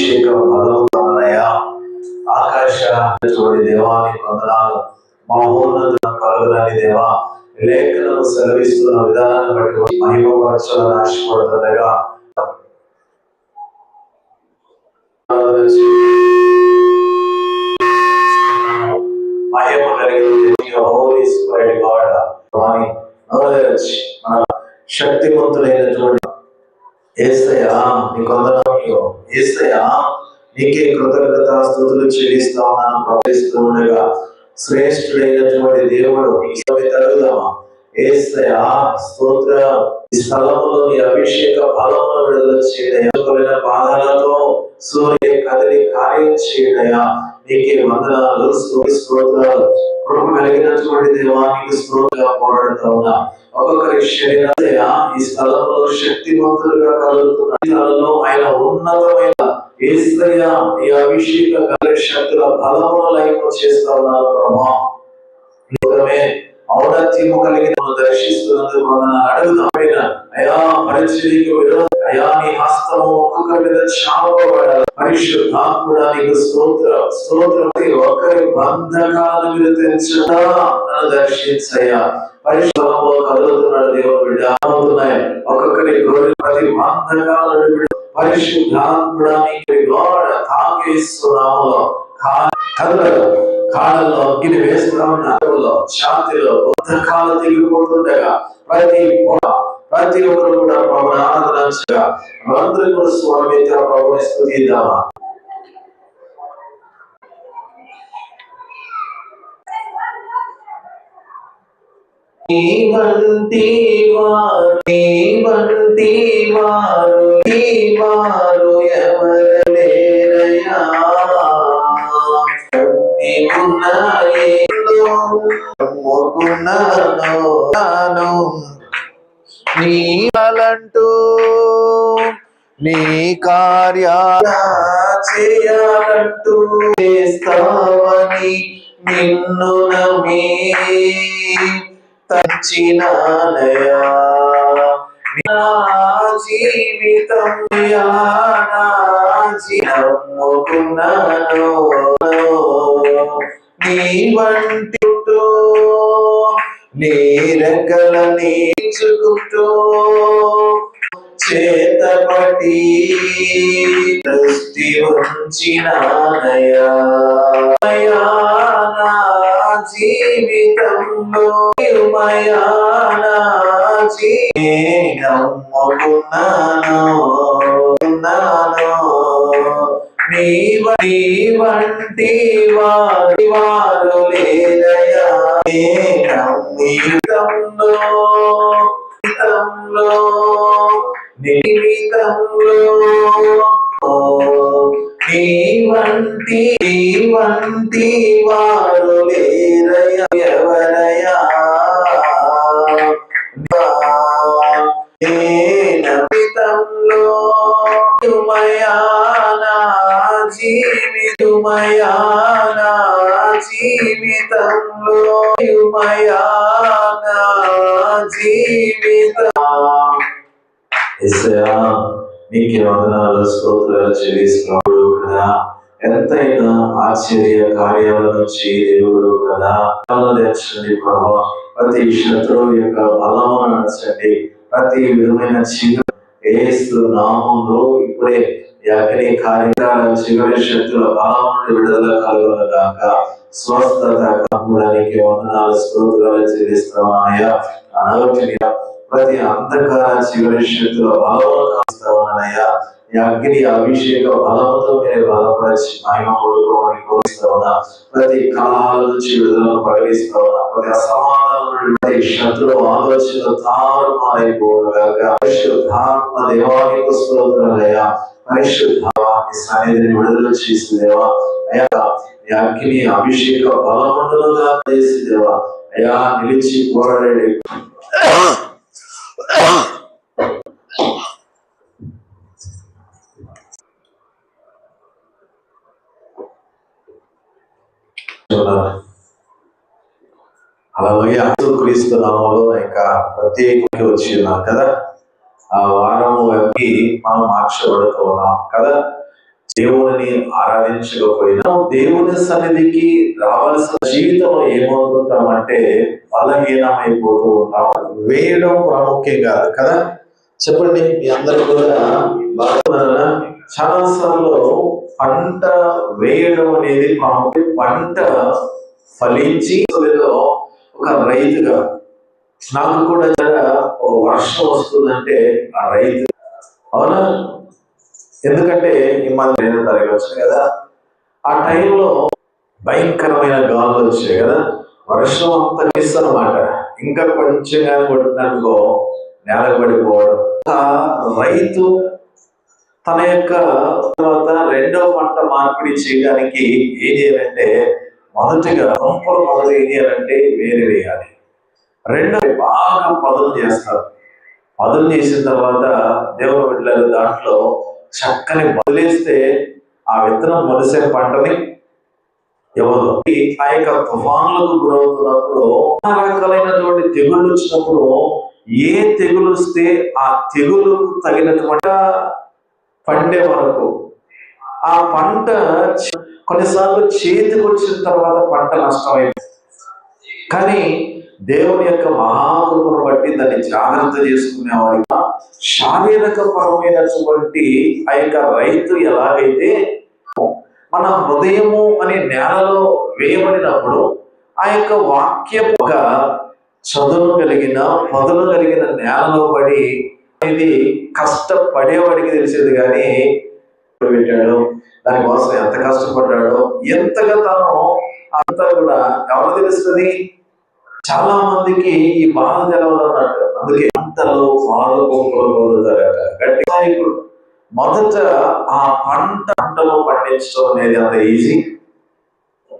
అభిషేక బలవుతానయ్యా ఆకాశ చూడి దేవానికి వందనాలు మహోన్నత కలుగునని దేవా లేఖనము సెలవిస్తున్న విధానాన్ని బట్టి మహిమపరచాలని ఆశపడుతుండగా మహిమ కలిగిన హోలీ శక్తివంతుడైనటువంటి ఏసయ్యా నీ కొందనాలు ఏసయ్యా నీకే కృతజ్ఞత స్థుతులు చెల్లిస్తా ఉన్నాను ప్రవహిస్తూ ఉండగా శ్రేష్ఠుడైనటువంటి దేవుడు తరుగుదామా. ఏసయ్యా స్తోత్ర ఈ స్థలంలో నీ అభిషేక బలమును విడుదల చేయడయా? పాదాలతో సూర్య కదిలి కార్యం చేయడయా? నీకే వందనాలు స్తోత్రాలు కృప కలిగినటువంటి దేవానికి స్తోత్రంగా పోరాడుతా ఉన్నా. ఒక్కొక్కరి శరీరమయ్యా ఈ స్థలంలో శక్తివంతులుగా కలుగుతున్న ఆయన ఉన్నతమైన ఈ అభిషేక గల శక్తుల బలమును లైపు చేస్తా ఉన్నారు ప్రభా. ఔన్నత్యము కలిగిన నువ్వు దర్శిస్తున్నందుకు వందనాలు అడుగుదాం పైన అయా పరిచర్యకు విరోధ అయా నీ హస్తము ఒక్కొక్క మీద చాపబడాలి పరిశుద్ధాత్ముడా నీకు స్తోత్ర స్తోత్ర ప్రతి ఒక్కరి బంధకాలను మీరు తెచ్చడా నన్ను దర్శించయ్యా పరిశుభంలో కదులుతున్నాడు దేవుడు బిడ్డ అవుతున్నాయి ఒక్కొక్కరి గోరి ప్రతి బంధకాలను విడు పరిశుద్ధాత్ముడా నీకు గోడ కళ్ళలో కాళ్ళలో అగ్ని వేస్తున్నా నగరంలో శాంతిలో బంధకాలు తెగిపోతుండగా ప్రతి ప్రతి ఒక్కరు కూడా ప్రభు ఆనందించగా అందరూ కూడా స్వామి ప్రభుని స్థుతిద్దామా? వంటి వారు వంటి వారు వారు ఎవరు? నీలంటూ నీ కార్యాల చేయాలంటూ చేస్తావని నిన్ను నమ్మి తచ్చినానయా నా జీవితం యా నా జీ- నమ్ముకున్నాను నీ వంటి చేతపటి దృష్టి ఉంచినానయా జీవితంలో మయానా జీ నమ్ముకున్నాను ఉన్నాను వారి వారు లేదయా నే నమ్మితంలో చెల్లిస్తున్నాడు కదా. ఎంతైనా ఆశ్చర్య కార్యాల నుంచి దేవుడు కదా. తెచ్చండి ప్రభావ ప్రతి శత్రువు యొక్క బలము నడచండి. ప్రతి విధమైన చిన్న ఏసు నామంలో ఇప్పుడే ఎక్కడి కార్యకాల చివరి శక్తుల బలం నుండి విడుదల కలుగునగాక స్వస్థత కమ్మడానికి వందనాలు స్తోత్రాలు చెల్లిస్తామయ్యా అనగటిని ప్రతి అంధకార చివరి శక్తుల ఈ అగ్ని అభిషేక బలముతో మీరు బలపరిచి మహిమ కొడుకోమని కోరుస్తా ఉన్నా ప్రతి కళాల నుంచి విడుదలను ప్రకటిస్తా ఉన్నా ప్రతి అసమాధానం ప్రతి శత్రు ఆలోచన తారుమారైపోగా పరిశుద్ధాత్మ దేవానికి స్తోత్రాలయ్యా పరిశుద్ధాన్ని సన్నిధిని విడుదల చేసి దేవా అయ్యా ఈ అగ్ని అభిషేక బలమండలుగా చేసి దేవా అయ్యా నిలిచి పోరాడే అలాగే క్రీస్తు నామంలో ఇంకా ప్రత్యేకంగా వచ్చి ఉన్నాం కదా. ఆ వారం వరకు మనం మార్చబడుతూ ఉన్నాం కదా. దేవుని ఆరాధించకపోయినా దేవుని సన్నిధికి రావాల్సిన జీవితంలో ఏమవుతుంటామంటే బలహీనమైపోతూ ఉంటాం. వేయడం ప్రాముఖ్యం కాదు కదా? చెప్పండి మీ అందరు కూడా. బాగా చాలా సార్లు పంట వేయడం అనేది ప్రాముఖ్యం. పంట ఫలించి ఒక రైతుగా నాకు కూడా ఒక వర్షం వస్తుందంటే ఆ రైతు అవునా? ఎందుకంటే ఈ మన నేను తరగచ్చు కదా ఆ టైంలో భయంకరమైన గాలులు వచ్చాయి కదా. వర్షం అంత అనమాట ఇంకా కొంచెం కానీ కొట్టిననుకో నేల పడిపోవడం. రైతు తన యొక్క తర్వాత రెండో పంట మార్పిడి చేయడానికి ఏం చేయాలంటే మొదటిగా రంపలు మొదలు ఏం చేయాలంటే వేరు వేయాలి. రెండో బాగా పదులు చేస్తారు. పదులు చేసిన తర్వాత దేవుడు బిడ్డలు దాంట్లో చక్కని వదిలేస్తే ఆ విత్తనం మొలిసే పంటని ఇవ్వదు ఆ యొక్క తుఫాన్లకు గురవుతున్నప్పుడు రకాలైనటువంటి తెగుళ్ళు వచ్చినప్పుడు ఏ తెగులు వస్తే ఆ తెగులుకు తగినటువంటి పండే వరకు ఆ పంట కొన్నిసార్లు చేతికి వచ్చిన తర్వాత పంట నష్టమైంది కానీ దేవుని యొక్క మహాకృపను బట్టి దాన్ని జాగ్రత్త చేసుకునేవారికి శారీరక పరమైనటువంటి ఆ యొక్క రైతు ఎలాగైతే మన హృదయము అనే నేలలో వేయబడినప్పుడు ఆ యొక్క వాక్యపుగా ఒక చదువు కలిగిన పదులు కలిగిన నేలలో పడి ఇది కష్టపడేవాడికి తెలిసేది కానీ పెట్టాడు? దానికోసం ఎంత కష్టపడ్డాడో ఎంతగా తను అంతా కూడా ఎవరు తెలుస్తుంది? చాలా మందికి ఈ బాధ తెలవాలన్నాడు. అందుకే పంటలో పాలు పొందుతారట గట్టి మొదట ఆ పంట పంటలో పండించడం అనేది అంత ఈజీ.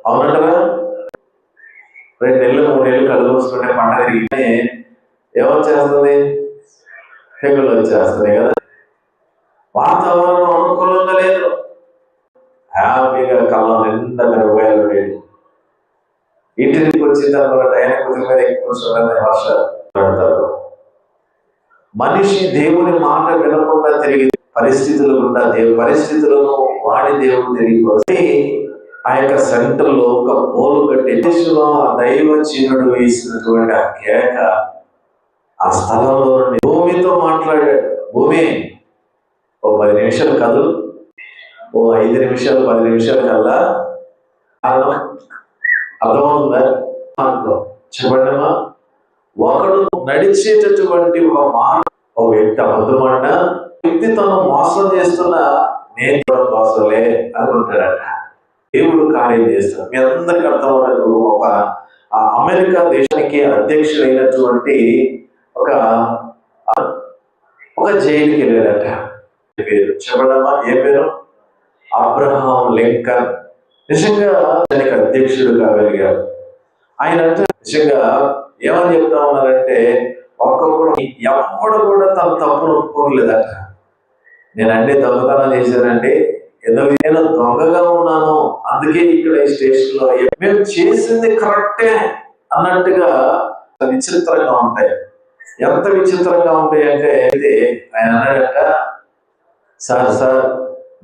అవునంటారా రెండు నెలలు మూడు నెలలు కళ్ళు వస్తుంటే పంట తిరిగితే ఏమొచ్చేస్తుంది తెగులు వచ్చేస్తుంది కదా. వాతావరణం అనుకూలంగా లేదు. హ్యాపీగా కళ్ళ నిండా మిరపకాయలు ఉండేది ఇంటికి వచ్చిన తర్వాత ఆయన కొద్ది ఎక్కువ వర్షాలు మనిషి దేవుని మాట వినకుండా తిరిగి పరిస్థితులు గుండా దేవు పరిస్థితులను వాడి దేవుడు తిరిగి ఆ యొక్క సెంటర్లో ఒక పోలు కట్టి ఆ దైవ చీనుడు వేసినటువంటి ఆ కేక ఆ స్థలంలో నుండి భూమితో మాట్లాడాడు. భూమి ఓ పది నిమిషాలు కదులు ఓ ఐదు నిమిషాలు పది నిమిషాలు కల్లా? అర్థం అర్థమవుతుందా? అనుకో చెప్పండమ్మా. ఒకడు నడిచేటటువంటి ఒక మా ఒక వ్యక్తి అబద్ధమాట వ్యక్తి తను మోసం చేస్తున్న నేను కూడా మోసలే అనుకుంటాడట. దేవుడు కార్యం చేస్తాడు. మీ అందరికీ అర్థమవుతుంది ఒక అమెరికా దేశానికి అధ్యక్షుడైనటువంటి ఒక ఒక జైలుకి వెళ్ళాడట. పేరు? చెప్పడమా ఏ పేరు? Abraham Lincoln. నిజంగా దానికి అధ్యక్షుడు కాగలిగాడు ఆయన నిజంగా ఏమని చెప్తా ఉన్నారంటే ఒక్కొక్కడు ఎవడు కూడా తన తప్పును ఒప్పుకోలేదట. నేను అన్ని దొంగతనం చేశానంటే ఏదో నేను దొంగగా ఉన్నాను. అందుకే ఇక్కడ ఈ స్టేషన్లో మేము చేసింది కరెక్టే అన్నట్టుగా విచిత్రంగా ఉంటాయి. ఎంత విచిత్రంగా ఉంటాయి అంటే ఇది ఆయన అన్నాడట సార్ సార్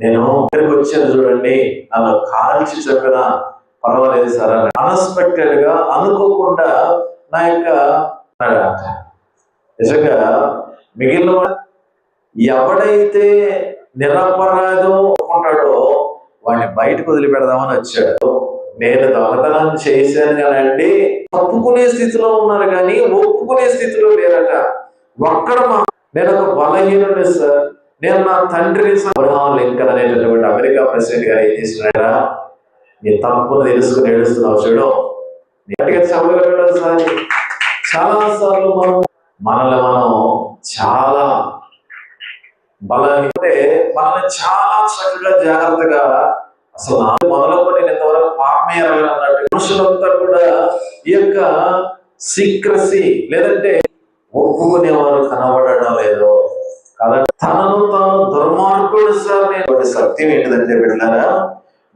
నేను ఇక్కడికి వచ్చాను చూడండి. నన్ను కాల్చి చెప్పిన పర్వాలేదు సార్ అని అన్ఎక్స్పెక్టెడ్గా అనుకోకుండా నా యొక్క అన్నాడట. నిజంగా మిగిలిన ఎవడైతే నిరపరాధం ఉంటాడో వాడిని బయటకు వదిలిపెడదామని వచ్చాడు. నేను దొంగతనం చేశాను కానండి తప్పుకునే స్థితిలో ఉన్నారు కానీ ఒప్పుకునే స్థితిలో లేరట. ఒక్కడ మా నేను ఒక బలహీనుని సార్. నేను నా తండ్రిని అబ్రహాం లింకన్ అనేటటువంటి అమెరికా ప్రెసిడెంట్ గారు ఏం చేసినాడా నీ తప్పును తెలుసుకుని ఏడుస్తున్నావు చూడు. నీ గట్టిగా చెప్పగలగడం సార్. చాలా సార్లు మనం మనల్ని మనం చాలా బలంటే మనల్ని చాలా చక్కగా జాగ్రత్తగా అసలు నాకు మొదలుకొని నేను ఇంతవరకు పాపమే ఎరగను అన్నట్టు. మనుషులంతా కూడా ఈ యొక్క సీక్రసీ లేదంటే ఒప్పుకునేవారు కనబడడం లేదు కదా. తనను తాను దుర్మార్గుడు సార్ నేను. సత్యం ఏంటిదంటే బిడ్డారా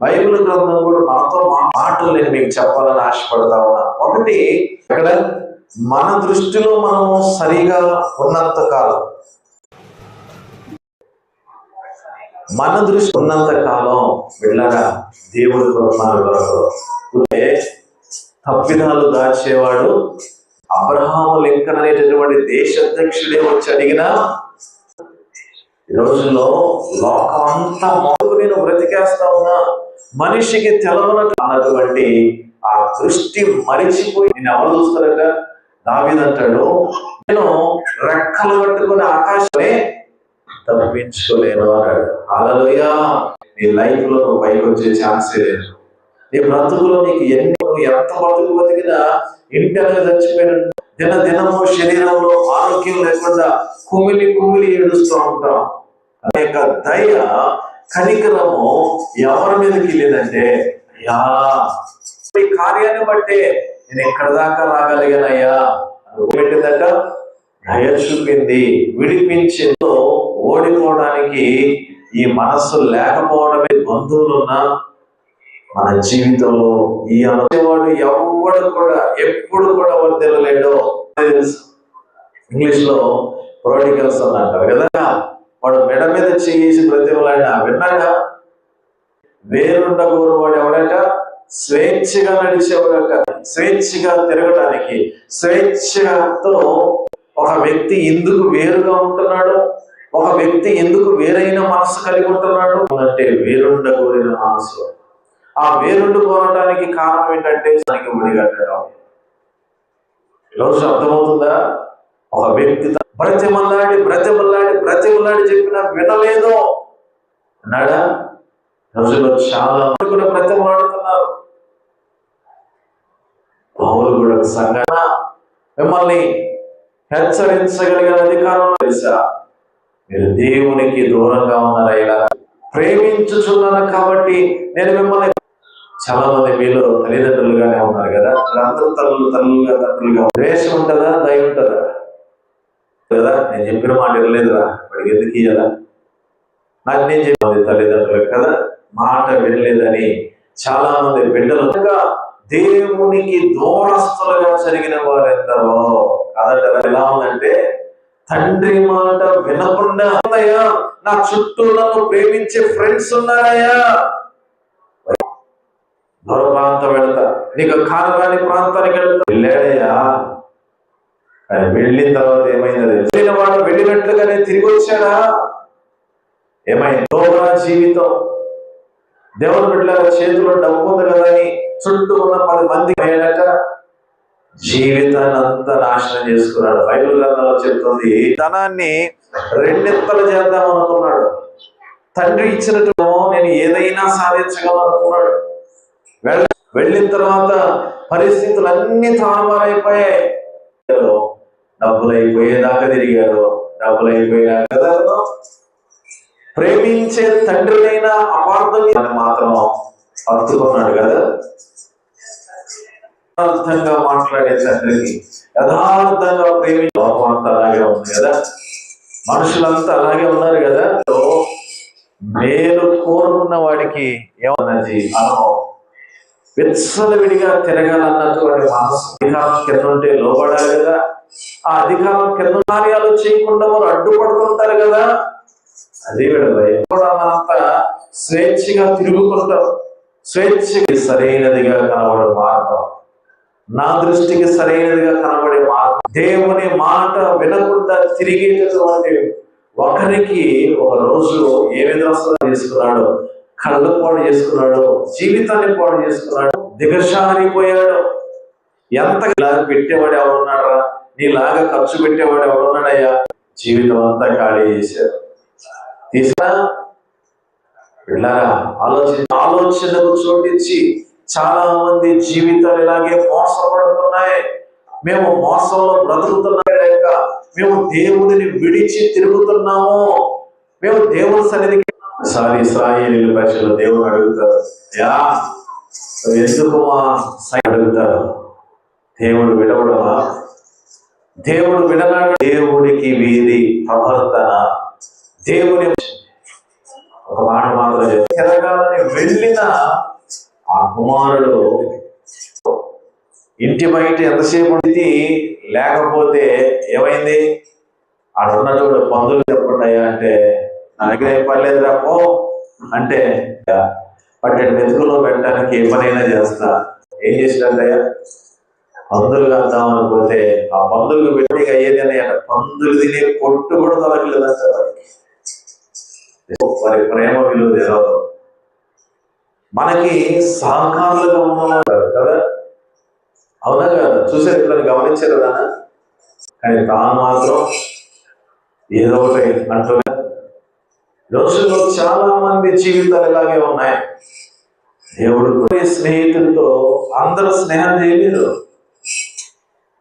బైబిల్ గ్రంథం కూడా మనతో మా మాటలు నేను మీకు చెప్పాలని ఆశపడతా ఉన్నా ఒకటి ఇక్కడ మన దృష్టిలో మనము సరిగా ఉన్నంత కాలం. మన దృష్టి ఉన్నంత కాలం వెళ్ళగా దేవుడి మన కొరకు తప్పిదాలు దాచేవాడు అబ్రహాము లింకన్ అనేటటువంటి దేశాధ్యక్షుడే వచ్చి అడిగినా ఈ రోజుల్లో లోకం అంతా మొదలు నేను బ్రతికేస్తా ఉన్నా మనిషికి తెలవనట్టు అన్నటువంటి ఆ దృష్టి మరిచిపోయి నేను ఎవరు చూస్తారట? దావిదంటాడు నేను రెక్కలు పట్టుకుని ఆకాశమే తప్పించుకోలేను అన్నాడు. అలలుయా నీ లైఫ్లో నువ్వు పైకి వచ్చే ఛాన్సే లేదు. నీ బ్రతుకులో నీకు ఎన్నో ఎంత బ్రతుకు బతికినా ఇంటనే చచ్చిపోయిన దిన దినము శరీరంలో ఆరోగ్యం లేకుండా కుమిలి కుమిలి ఏడుస్తూ ఉంటాం. అనేక దయ కనికరము ఎవరి మీదకి లేదంటే అయ్యా! ఈ కార్యాన్ని బట్టే నేను ఎక్కడ దాకా రాగలిగానయ్యా? పెట్టిందట దయ చూపింది విడిపించిందో ఓడిపోవడానికి ఈ మనస్సు లేకపోవడమే బంధువులున్న మన జీవితంలో ఈ అనేవాడు ఎవడు కూడా ఎప్పుడు కూడా వర్దిల్లలేడో తెలుసు. ఇంగ్లీష్లో ప్రోడికల్స్ అని అంటారు కదా. వాడు మెడ మీద చేసి ప్రతిమలాడినా విన్నాడా? వేరుండ వాడు ఎవడట? స్వేచ్ఛగా నడిచేవాడట స్వేచ్ఛగా తిరగడానికి స్వేచ్ఛతో ఒక వ్యక్తి ఎందుకు వేరుగా ఉంటున్నాడు? ఒక వ్యక్తి ఎందుకు వేరైన మనసు కలిగి ఉంటున్నాడు? అంటే వేరుండ కోరిన మనసు. ఆ వేరుండు కోరడానికి కారణం ఏంటంటే దానికి ముడిగట్టడం ఈరోజు అర్థమవుతుందా? ఒక వ్యక్తి బ్రతిమల్లాడి బ్రతిమల్లాడి బ్రతిమల్లాడి చెప్పినా వినలేదు. అన్నాడా రోజుల్లో చాలా కూడా బ్రతిమలాడుతున్నారు. పౌరులు కూడా సంఘటన. మిమ్మల్ని హెచ్చరించగలిగిన అధికారం తెలుసా మీరు దేవునికి దూరంగా ఉన్నారయ్యా ప్రేమించుచున్నాను కాబట్టి నేను మిమ్మల్ని చాలా మంది మీలో తల్లిదండ్రులుగానే ఉన్నారు కదా? అందరూ తల్లు తల్లుగా తండ్రులుగా ద్వేషం ఉంటుందా? దయ ఉంటుందా? కదా నేను చెప్పిన మాట వినలేదురా. వాడికి ఎందుకు ఇయ్యదా నాకు నేను చెప్పినది తల్లిదండ్రులు కదా? మాట వినలేదని చాలా మంది బిడ్డలు దేవునికి దూరస్తులుగా జరిగిన వారెందరో ఎందరో ఎలా ఉందంటే తండ్రి మాట వినకుండా "అన్నయ్య, నా చుట్టూ నన్ను ప్రేమించే ఫ్రెండ్స్ ఉన్నారయ్యా. మరో ప్రాంతం వెళ్తా. నీకు కానరాని ప్రాంతానికి వెళ్తా. వెళ్ళాడయ్యా. అది వెళ్ళిన తర్వాత ఏమైంది వెళ్ళిన వాడు వెళ్ళినట్లుగానే తిరిగి వచ్చాడా? ఏమైంది? జీవితం. దేవుని బిడ్డల చేతిలో డబ్బు ఉంది కదా అని చుట్టూ ఉన్న పది మంది అయ్యాడట జీవితాన్ని అంతా నాశనం చేసుకున్నాడు. బైబిల్ గ్రంథంలో చెప్తుంది ధనాన్ని రెండింతలు చేద్దాం అనుకున్నాడు. తండ్రి ఇచ్చినట్టు నేను ఏదైనా సాధించగలనుకున్నాడు వెళ్ళ వెళ్ళిన తర్వాత పరిస్థితులు అన్ని తారుమారైపోయాయి. డబ్బులు అయిపోయేదాకా తిరిగారు డబ్బులు అయిపోయినాక ప్రేమించే తండ్రినైన అపార్థం అని మాత్రం అందుకున్నాడు కదా? యథార్థంగా మాట్లాడే తండ్రికి యథార్థంగా ప్రేమి లోకం అంతా అలాగే ఉంది కదా? మనుషులంతా అలాగే ఉన్నారు కదా? మేలు కోరుకున్న వాడికి ఏమన్నది? అనుభవం విచ్చలవిడిగా తిరగాలన్నటువంటి మనసు అధికారం కింద ఉంటే లోబడాలి కదా? ఆ అధికారం కింద కార్యాలు చేయకుండా వారు అడ్డుపడుతుంటారు కదా? అదే విడవై కూడా మనంతా స్వేచ్ఛగా తిరుగుతుంటాం స్వేచ్ఛకి సరైనదిగా కనబడే మార్గం. నా దృష్టికి సరైనదిగా కనబడే మార్గం. దేవుని మాట వినకుండా తిరిగేటటువంటి ఒకరికి ఒక రోజు ఏ విధంగా చేసుకున్నాడు కళ్ళు పాడు చేసుకున్నాడు. జీవితాన్ని పాడు చేసుకున్నాడు. దిగశారిపోయాడు ఎంత ఇలా పెట్టేవాడు ఎవరున్నాడా నీలాగా ఖర్చు పెట్టేవాడు ఎవరున్నాడయ్యా? జీవితం అంతా ఖాళీ చేశారు. తీసుకురా వెళ్ళారా ఆలోచన ఆలోచనకు చోటించి చాలా మంది జీవితాలు ఇలాగే మోసపడుతున్నాయి. మేము మోసంలో బ్రతుకుతున్నాం లేక మేము దేవుడిని విడిచి తిరుగుతున్నాము. మేము దేవుని సన్నిధికి సారి సాయి ప్రజలు దేవుని అడుగుతారు. యా ఎందుకు మా అడుగుతారు? దేవుడు విడవడమా దేవుడు విడనాడు దేవుడికి వీధి ప్రవర్తన దేవుని ఒక మాట మాత్రం తిరగాలని వెళ్ళిన ఆ కుమారుడు ఇంటి బయట ఎంతసేపు ఉంది లేకపోతే ఏమైంది? ఆడ ఉన్నటువంటి పందులు చెప్పండి అంటే నా దగ్గర ఏం పర్లేదు రాపో అంటే పట్టెడు మెతుకులో పెట్టడానికి ఏ పనైనా చేస్తా. ఏం చేసినట్టయ్యా? పందులు కాద్దాం పోతే ఆ పందులకు పెట్టి అయ్యేది అని పందులు తినే పొట్టు కూడా దొరకలేదంట వారికి వారి ప్రేమ విలువ తెలవదు. మనకి సహకారులుగా ఉన్నవారు కదా? అవునా కదా? చూసారు ఎప్పుడైనా గమనించారు కదా? కానీ తాను మాత్రం ఏదో ఒకటి అంటున్నా. రోజుల్లో చాలా మంది జీవితాలు ఇలాగే ఉన్నాయి. దేవుడు స్నేహితులతో అందరూ స్నేహం చేయలేరు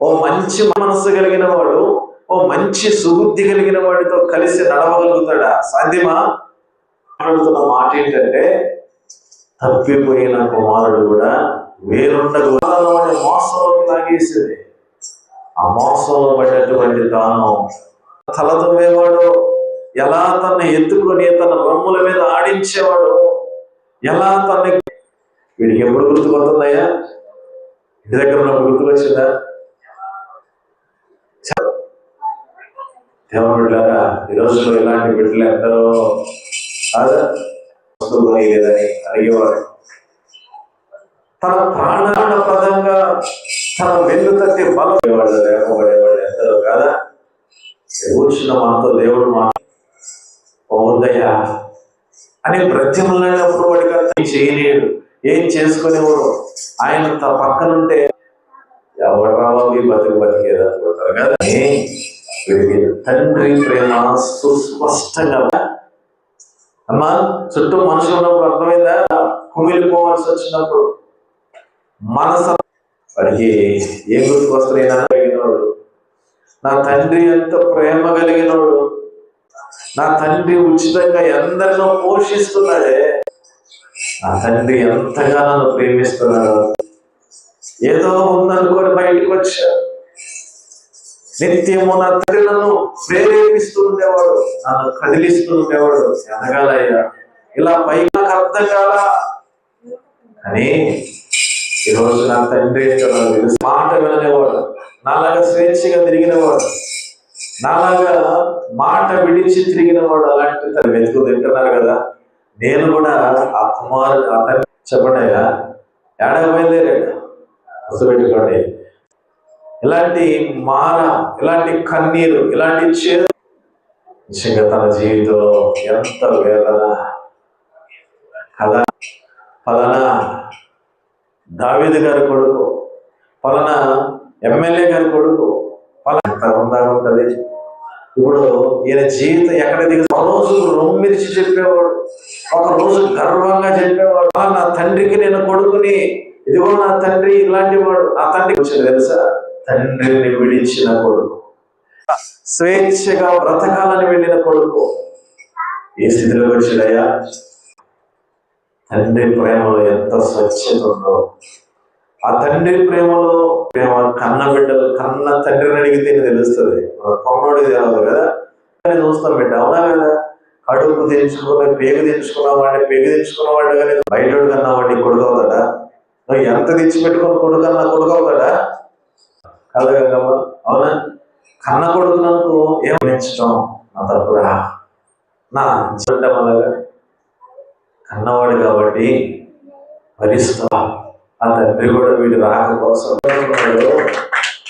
ఓ మంచి మనస్సు కలిగిన వాడు ఓ మంచి సుబుద్ధి కలిగిన వాడితో కలిసి నడవగలుగుతాడా? సాధ్యమా? మాట్లాడుతున్న మాట ఏంటంటే తప్పిపోయిన కుమారుడు కూడా వేరుండదు. వాడి మోసంలోకి లాగేసింది. ఆ మోసంలో పడినటువంటి తాను తల దువ్వేవాడు ఎలా తన ఎత్తుకొని తన రొమ్ముల మీద ఆడించేవాడు ఎలా తన వీడికి ఎప్పుడు గుర్తుకొస్తుందయ్యా? ఇంటి దగ్గర ఉన్నప్పుడు గుర్తుకొచ్చిందా? దేవుని బిడ్డారా ఈ రోజుల్లో ఇలాంటి బిడ్డలు ఎందరో కాదా? వస్తువు కొనియలేదని అడిగేవాడు తన ప్రాణాన పదంగా తన వెన్ను తట్టి బలపడేవాడు లేకపోడేవాడు ఎందరో కాదా? కూర్చున్న మనతో దేవుడు మా ఓదయ్యా అని ప్రత్యములైనప్పుడు వాడికి అర్థం చేయలేడు. ఏం చేసుకునేవాడు? ఆయన త పక్కనుంటే ఎవరు రావాలి? బతికి బతికేది అనుకుంటారు కదా. తండ్రి ప్రేమ సుస్పష్టంగా అమ్మా చుట్టూ మనుషులు ఉన్నప్పుడు అర్థమైందా కుమిలిపోవాల్సి వచ్చినప్పుడు మనసు వాడికి ఏం గుర్తుకొస్తున్నాయినా కలిగినవాడు నా తండ్రి ఎంత ప్రేమ కలిగినోడు నా తండ్రి ఉచితంగా ఎందరినో పోషిస్తున్నాడే నా తండ్రి ఎంతగా నన్ను ప్రేమిస్తున్నాడు ఏదో ఉందనుకొని బయటకు వచ్చా నిత్యము నా తల్లిలను నన్ను ప్రేరేపిస్తూ ఉండేవాడు నన్ను కదిలిస్తూ ఉండేవాడు ఎదగాలయ్యా ఇలా పైగా అర్థం కాలా అని ఈరోజు నా తండ్రి మాట విననేవాడు నాలాగా స్వేచ్ఛగా తిరిగినవాడు నాలాగా మాట విడిచి తిరిగినవాడు అలాంటి తన వెతుకు తింటున్నారు కదా. నేను కూడా ఆ కుమారుడు అతను చెప్పండి అయ్యా. ఏడాది బయలుదేరాడు గుర్తుపెట్టుకోండి. ఇలాంటి మాన ఇలాంటి కన్నీరు ఇలాంటి చేదు. నిజంగా తన జీవితంలో ఎంత వేదన కదా ఫలానా దావేది గారి కొడుకు పలానా ఎమ్మెల్యే గారి కొడుకు పలానా ఎంత ఉంటది. ఇప్పుడు ఈయన జీవితం ఎక్కడ దిగ ఒక రోజు రొమ్మిరిచి చెప్పేవాడు ఒక రోజు గర్వంగా చెప్పేవాడు. నా తండ్రికి నేను కొడుకుని ఇదిగో నా తండ్రి ఇలాంటి వాడు నా తండ్రి వచ్చింది తెలుసా? తండ్రిని విడిచిన కొడుకు. స్వేచ్ఛగా బ్రతకాలని వెళ్ళిన కొడుకు. ఏ స్థితిలో వచ్చాడయ్యా తండ్రి ప్రేమలో ఎంత స్వచ్ఛత ఉందో. ఆ తండ్రి ప్రేమలో ప్రేమ కన్న బిడ్డలు కన్న తండ్రిని అడిగితే తెలుస్తుంది. కొమ్మడి తెలియదు కదా? చూస్తాం బిడ్డ అవునా కదా? కడుపు తెంచుకున్న పేగు తెంచుకున్న వాడిని పేగు తెంచుకున్న వాడు కానీ బయట కన్నా వాడిని కొడుకు అవుతాడా? నువ్వు ఎంత తెచ్చి పెట్టుకుని కొడుకు అన్నా కొడుకు అవుతాడా? కాదు అవునా? కన్న కొడుకు నాకు ఏం పెంచడం నా తరపురా నా చూడటం అలాగా కన్నవాడు కాబట్టి భరిస్తా. ఆ తండ్రి కూడా వీడు రాక కోసం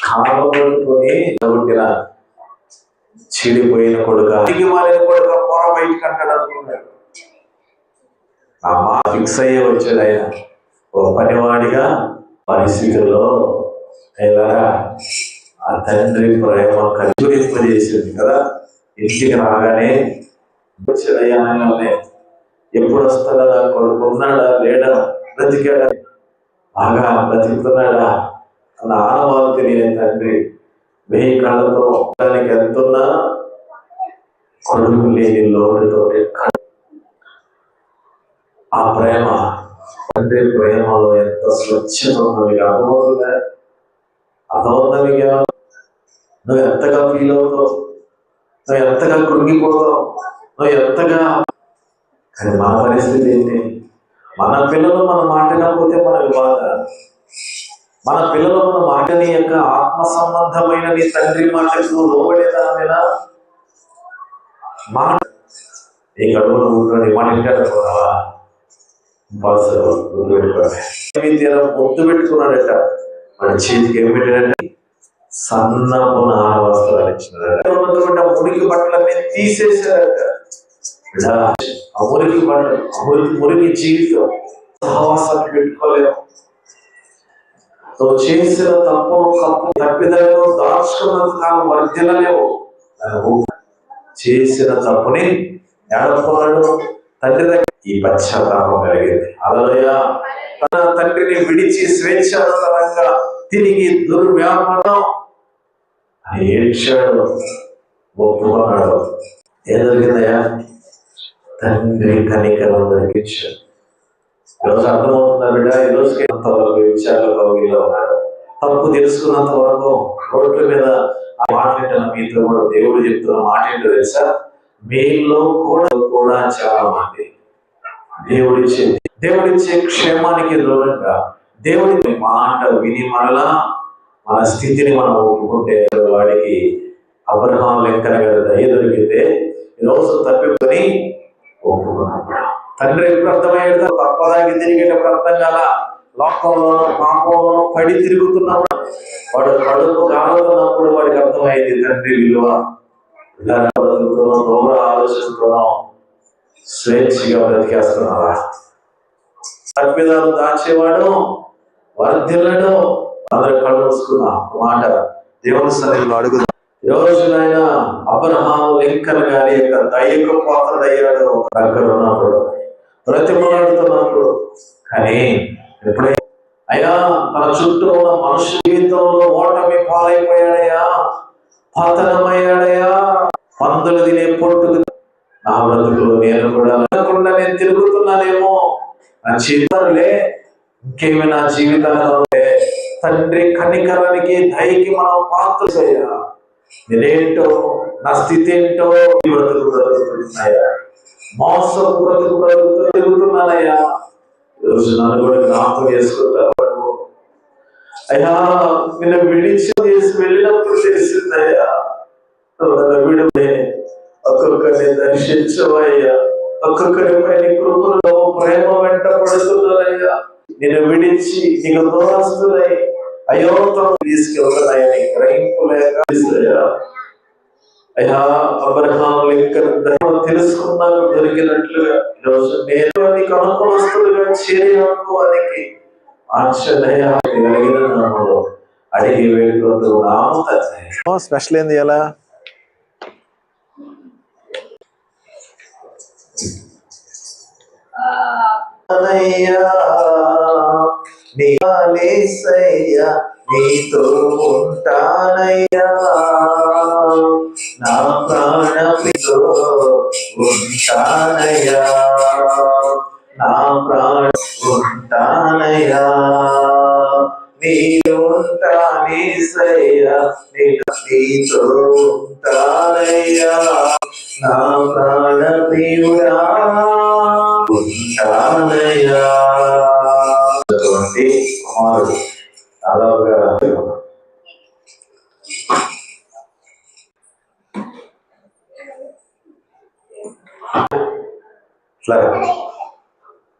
కాలబడుకొని పట్టుకొని చెడిపోయిన కొడుక. తిరిగి మారిన కొడుక పొర బయటికి అంటాడు అనుకున్నాడు ఆ మా ఫిక్స్ అయ్యే వచ్చాడు ఆయన. ఓ పనివాడిగా పరిస్థితుల్లో ఆ తండ్రి ప్రేమ కలిగింపజేసింది కదా. ఇంటికి రాగానే ఎప్పుడు వస్తాడా నా కొడుకు ఉన్నాడా లేడా బ్రతికాడా? బాగా బ్రతికుతున్నాడా? అన్న ఆనవాలు తెలియని తండ్రి వెయ్యి కళ్ళతో దానికి ఎంతున్నా కొడుకు లేని లోటుతో ఆ ప్రేమ తండ్రి ప్రేమలో ఎంత స్వచ్ఛత ఉన్నది మీకు అర్థమవుతుందా? అర్థమవుతుందా మీకు నువ్వు ఎంతగా ఫీల్ అవుతావు? నువ్వు ఎంతగా కృంగిపోతావు? నువ్వు ఎంతగా కానీ మన పరిస్థితి ఏంటి? మన పిల్లలు మన మాట వినకపోతే మనకు బాధ మన పిల్లలు మన మాటని యొక్క ఆత్మ సంబంధమైన నీ తండ్రి మాటకు లోబడేదానిలా మాట నీ గడువులు ఊరుకొని మాట ఇంటాడుకున్నావా గుర్తు పెట్టుకోవాలి తీరం పెట్టుకున్నాడట. వాడి చేతికి ఏం పెట్టాడంటే సన్నపు నార వస్త్రాలు ఆ మురికి బట్టలన్నీ తీసేసాడట బిడ్డా, ఆ మురికి బట్టలు ఆ మురికి మురికి జీవితం. సహవాసాన్ని పెట్టుకోలేము. నువ్వు చేసిన తప్పును కప్పు తప్పిదలను దాచుకున్నంత కాలం వర్ధిల్లలేవు చేసిన తప్పుని ఏడనుకున్నాడు తండ్రి దగ్గర ఈ పశ్చాత్తాపం కలిగింది. అలలోయ. తన తండ్రిని విడిచి స్వేచ్ఛానుసారంగా తిరిగి దుర్వ్యాపారం. అని ఏడ్చాడు ఒప్పుకున్నాడు ఏం జరిగిందయ్యా? తండ్రి కనికరం దొరికించాడు ఈరోజు అర్థమవుతుందా బిడ్డ? ఈ రోజుకి అంతవరకు విషయాల్లో కౌగిలో ఉన్నాడు. తప్పు తెలుసుకున్నంత వరకు రోడ్ల మీద ఆ మాట్లాడిన మీతో కూడా దేవుడు చెప్తున్న మాట ఏంటో తెలుసా? మీలో కూడా కూడా చాలా మంది దేవుడిచ్చే దేవుడిచ్చే క్షేమానికి దూరంగా దేవుడి మాట విని మరలా మన స్థితిని మనం ఒప్పుకుంటే వాడికి అబ్రహాం లెక్కన కదా దయ దొరికితే ఈరోజు తప్పిపోని ఒప్పుకున్నప్పుడు. తండ్రి ఎప్పుడు అర్థమయ్యేది తప్పదాకి తిరిగేటప్పుడు అర్థం కాల లోకంలోనూ పాపంలోనూ పడి తిరుగుతున్నప్పుడు వాడు కడుపు కాలుతున్నప్పుడు వాడికి అర్థమైంది తండ్రి విలువ. ఇలా బ్రతుకుతున్నాం ఆలోచిస్తున్నాం. స్వేచ్ఛగా బ్రతికేస్తున్నావా తప్పిదాలు దాచేవాడు వర్ధిల్లడు అందరి కళ్ళు మాట దేవుని సన్నిధిలో అడుగుదాం. ఈ రోజు నాయన అబ్రహాం లింకన్ గారి యొక్క దయ్యకు పాత్రడయ్యాడు. దగ్గర ఉన్నప్పుడు బ్రతిమలాడుతున్నప్పుడు కానీ ఎప్పుడైనా అయ్యా తన చుట్టూ ఉన్న మనుషు జీవితంలో ఓటమి పాలైపోయాడయ్యా పతనమయ్యాడయ్యా పందులు తినే పొట్టుకు ఆ బ్రతుకులు నేను కూడా లేకుండా నేను తిరుగుతున్నానేమో నా జీవితంలే ఇంకేమి నా జీవితంలో తండ్రి కనికరానికి దయకి మనం పాత్ర నేనేంటో నా స్థితి ఏంటో ఈ బ్రతుకు బ్రతుకుతున్నాయా మోసం బ్రతుకు బ్రతుకు తిరుగుతున్నానయ్యా? ఈరోజు నన్ను కూడా జ్ఞాపకం చేసుకుంటారు అయ్యా నిన్ను విడిచి చేసి వెళ్ళినప్పుడు తెలిసిందయ్యా. నువ్వు ఒక్కొక్కరిని దర్శించవయ్యా. ఒక్కొక్కరిపై నీ కృపలో ప్రేమ వెంట పడుతున్నారయ్యా నిన్ను విడిచి నీకు దూరస్తులై అయోతం తను తీసుకెళ్తున్నాయని గ్రహింపు లేక అయ్యా అబ్రహాం లింకన్ దైవం తెలుసుకున్నాక దొరికినట్లుగా ఈరోజు నేను నీకు అనుకూలస్తులుగా చేరుకోవడానికి ఆశ్చర్య కలిగిన నామలో అడిగి వేడుకుంటున్నాము తండ్రి స్పెషల్ ఏంది ఎలా అయ్యా నీతో ఉంటానయ్యా. నా ప్రాణమితో ఉంటానయ్యా. నా ప్రాణ ఉంటానయ్యా. నీలో ఉంటానేసయ్యా నేను నీతో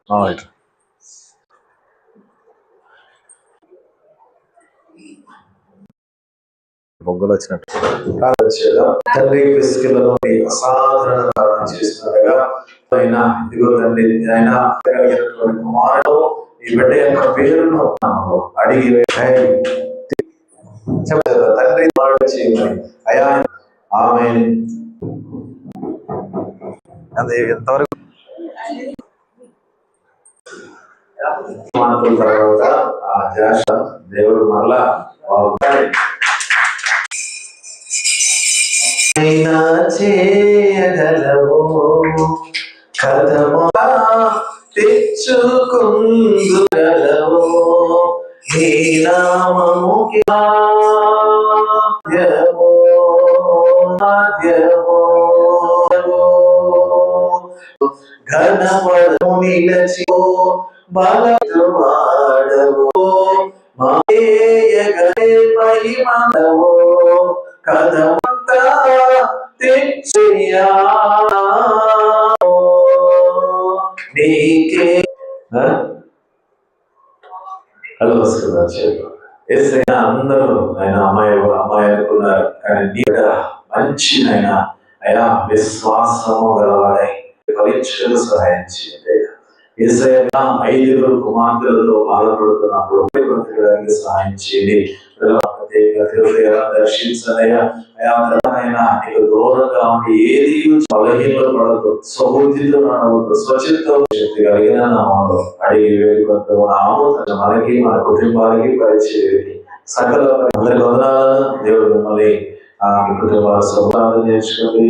రైట్ బొగ్గలు వచ్చినట్టు. తండ్రి పిసికిలలో అసాధారణ ప్రార్థన చేస్తుండగా ఆయన ఇదిగో తండ్రి ఆయన కలిగినటువంటి కుమారుడు ఈ బిడ్డ యొక్క పేరును అడిగి "హే, చెప్తారా తండ్రి చేయమని. అయా ఆమె అది ఎంతవరకు మాటల తర్వాత ఆ ధ్యాస దేవుడు మరలా బాగుంటాడు అయినా చేయగలవు? కథముగా తెచ్చుకుందుగలవు? నీ నామముకి బలవాడవో వాడవు మాయగలే మహిమలవు కథమంతా నీకే అయినా అందరూ ఆయన అమ్మాయి అమ్మాయి అనుకున్నారు కానీ నీ మంచి ఆయన విశ్వాసము గలవాడై ఫలించడం సహాయం చేయండి ఐదుగురు కుమార్తెలతో బాధపడుతున్నప్పుడు బ్రతకడానికి సహాయం చేయండి. ప్రత్యేక నీకు దూరంగా ఉండి ఏది బలహీనలో పడదు స్వబుద్ధితో స్వచ్ఛతో శక్తి కలిగిన నామంలో అడిగి వేడుకుంటూ నామం మనకి మన కుటుంబాలకి పరిచయం సకల అందరి వందనాలను దేవుడు మిమ్మల్ని మీ కుటుంబాల స్వభావం నేర్చుకోండి.